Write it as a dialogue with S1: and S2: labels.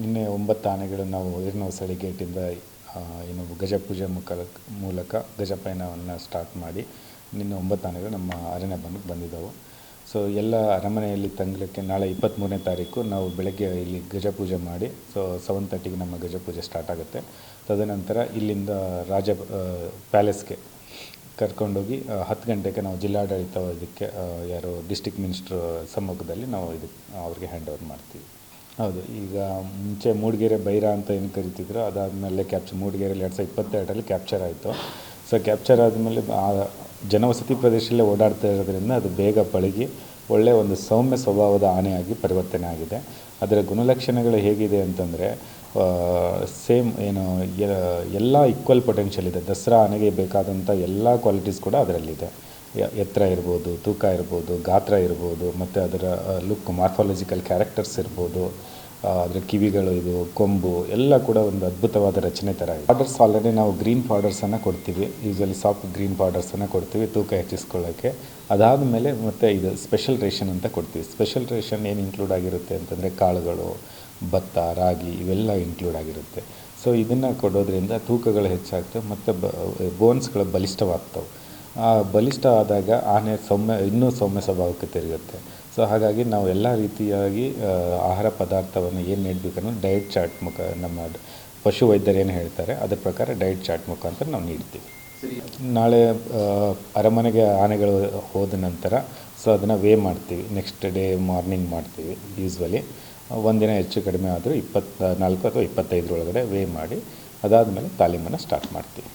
S1: ನಿನ್ನೆ ಒಂಬತ್ತು ಆನೆಗಳು ನಾವು ಹೊಸಳ್ಳಿ ಗೇಟಿಂದ ಏನು ಗಜ ಪೂಜೆ ಮುಖ ಮೂಲಕ ಗಜಪಯಣವನ್ನು ಸ್ಟಾರ್ಟ್ ಮಾಡಿ ನಿನ್ನೆ ಒಂಬತ್ತು ಆನೆಗಳು ನಮ್ಮ ಅರಣ್ಯ ಭವನಕ್ಕೆ ಬಂದಿದ್ದವು. ಸೊ ಎಲ್ಲ ಅರಮನೆಯಲ್ಲಿ ತಂಗಲಿಕ್ಕೆ ನಾಳೆ ಇಪ್ಪತ್ತ್ಮೂರನೇ ತಾರೀಕು ನಾವು ಬೆಳಗ್ಗೆ ಇಲ್ಲಿ ಗಜ ಪೂಜೆ ಮಾಡಿ ಸೊ ಸೆವೆನ್ ತರ್ಟಿಗೆ ನಮ್ಮ ಗಜ ಪೂಜೆ ಸ್ಟಾರ್ಟ್ ಆಗುತ್ತೆ. ತದನಂತರ ಇಲ್ಲಿಂದ ರಾಜ ಪ್ಯಾಲೇಸ್ಗೆ ಕರ್ಕೊಂಡೋಗಿ ಹತ್ತು ಗಂಟೆಗೆ ನಾವು ಜಿಲ್ಲಾಡಳಿತ ಇದಕ್ಕೆ ಯಾರು ಡಿಸ್ಟಿಕ್ ಮಿನಿಸ್ಟ್ರ್ ಸಮ್ಮುಖದಲ್ಲಿ ನಾವು ಇದಕ್ಕೆ ಅವ್ರಿಗೆ ಹ್ಯಾಂಡ್ ಓವರ್ ಮಾಡ್ತೀವಿ. ಹೌದು, ಈಗ ಮುಂಚೆ ಮೂಡಿಗೆರೆ ಬೈರ ಅಂತ ಏನು ಕರಿತಿದ್ರು, ಅದಾದಮೇಲೆ ಕ್ಯಾಪ್ಚರ್ ಮೂಡಿಗೆರೆಯಲ್ಲಿ ಎರಡು ಸಾವಿರದ ಇಪ್ಪತ್ತೆರಡರಲ್ಲಿ ಕ್ಯಾಪ್ಚರ್ ಆಯಿತು. ಸೊ ಕ್ಯಾಪ್ಚರ್ ಆದಮೇಲೆ ಆ ಜನವಸತಿ ಪ್ರದೇಶದಲ್ಲೇ ಓಡಾಡ್ತಾ ಇರೋದ್ರಿಂದ ಅದು ಬೇಗ ಪಳಗಿ ಒಳ್ಳೆಯ ಒಂದು ಸೌಮ್ಯ ಸ್ವಭಾವದ ಆನೆಯಾಗಿ ಪರಿವರ್ತನೆ ಆಗಿದೆ. ಅದರ ಗುಣಲಕ್ಷಣಗಳು ಹೇಗಿದೆ ಅಂತಂದರೆ ಸೇಮ್ ಏನು, ಎಲ್ಲ ಈಕ್ವಲ್ ಪೊಟೆನ್ಷಿಯಲ್ ಇದೆ. ದಸರಾ ಆನೆಗೆ ಬೇಕಾದಂಥ ಎಲ್ಲ ಕ್ವಾಲಿಟೀಸ್ ಕೂಡ ಅದರಲ್ಲಿದೆ. ಎತ್ತರ ಇರ್ಬೋದು, ತೂಕ ಇರ್ಬೋದು, ಗಾತ್ರ ಇರ್ಬೋದು, ಮತ್ತು ಅದರ ಲುಕ್ ಮಾರ್ಫಾಲಜಿಕಲ್ ಕ್ಯಾರೆಕ್ಟರ್ಸ್ ಇರ್ಬೋದು ಅದರ ಕಿವಿಗಳು ಇದು, ಕೊಂಬು, ಎಲ್ಲ ಕೂಡ ಒಂದು ಅದ್ಭುತವಾದ ರಚನೆ ಥರ ಇದೆ. ಪಾಡರ್ಸ್ ಆಲ್ರೆಡಿ ನಾವು ಗ್ರೀನ್ ಪೌಡರ್ಸನ್ನು ಕೊಡ್ತೀವಿ. ಯೂಸಲಿ ಸಾಫ್ಟ್ ಗ್ರೀನ್ ಪೌಡರ್ಸನ್ನು ಕೊಡ್ತೀವಿ, ತೂಕ ಹೆಚ್ಚಿಸ್ಕೊಳ್ಳೋಕ್ಕೆ ಅದಾದಮೇಲೆ ಮತ್ತು ಇದು ಸ್ಪೆಷಲ್ ರೇಷನ್ ಅಂತ ಕೊಡ್ತೀವಿ. ಸ್ಪೆಷಲ್ ರೇಷನ್ ಏನು ಇನ್ಕ್ಲೂಡ್ ಆಗಿರುತ್ತೆ ಅಂತಂದರೆ ಕಾಳುಗಳು, ಭತ್ತ, ರಾಗಿ, ಇವೆಲ್ಲ ಇನ್ಕ್ಲೂಡ್ ಆಗಿರುತ್ತೆ. ಸೊ ಇದನ್ನು ಕೊಡೋದ್ರಿಂದ ತೂಕಗಳು ಹೆಚ್ಚಾಗ್ತವೆ, ಮತ್ತು ಬ ಬೋನ್ಸ್ಗಳು ಬಲಿಷ್ಠವಾಗ್ತವೆ. ಬಲಿಷ್ಠ ಆದಾಗ ಆನೆ ಸೌಮ್ಯ ಇನ್ನೂ ಸೌಮ್ಯ ಸ್ವಭಾವಕ್ಕೆ ತಿರುಗುತ್ತೆ. ಸೊ ಹಾಗಾಗಿ ನಾವು ಎಲ್ಲ ರೀತಿಯಾಗಿ ಆಹಾರ ಪದಾರ್ಥವನ್ನು ಏನು ನೀಡಬೇಕನ್ನೋ ಡಯಟ್ ಚಾರ್ಟ್ ಮುಖ ನಮ್ಮ ಪಶುವೈದ್ಯರು ಪಶು ವೈದ್ಯರು ಏನು ಹೇಳ್ತಾರೆ ಅದರ ಪ್ರಕಾರ ಡಯಟ್ ಚಾರ್ಟ್ ಮುಖಾಂತರ ನಾವು ನೀಡ್ತೀವಿ. ನಾಳೆ ಆ, ಅರಮನೆಗೆ ಆನೆಗಳು ಹೋದ ನಂತರ ಸೊ ಅದನ್ನು ವೇ ಮಾಡ್ತೀವಿ. ನೆಕ್ಸ್ಟ್ ಡೇ ಮಾರ್ನಿಂಗ್ ಮಾಡ್ತೀವಿ ಯೂಸ್ವಲಿ ಒಂದಿನ ಹೆಚ್ಚು ಕಡಿಮೆ ಆದರೂ ಇಪ್ಪತ್ತ ನಾಲ್ಕು ಅಥವಾ ಇಪ್ಪತ್ತೈದರೊಳಗಡೆ ವೇ ಮಾಡಿ ಅದಾದಮೇಲೆ ತಾಲೀಮನ್ನು ಸ್ಟಾರ್ಟ್ ಮಾಡ್ತೀವಿ.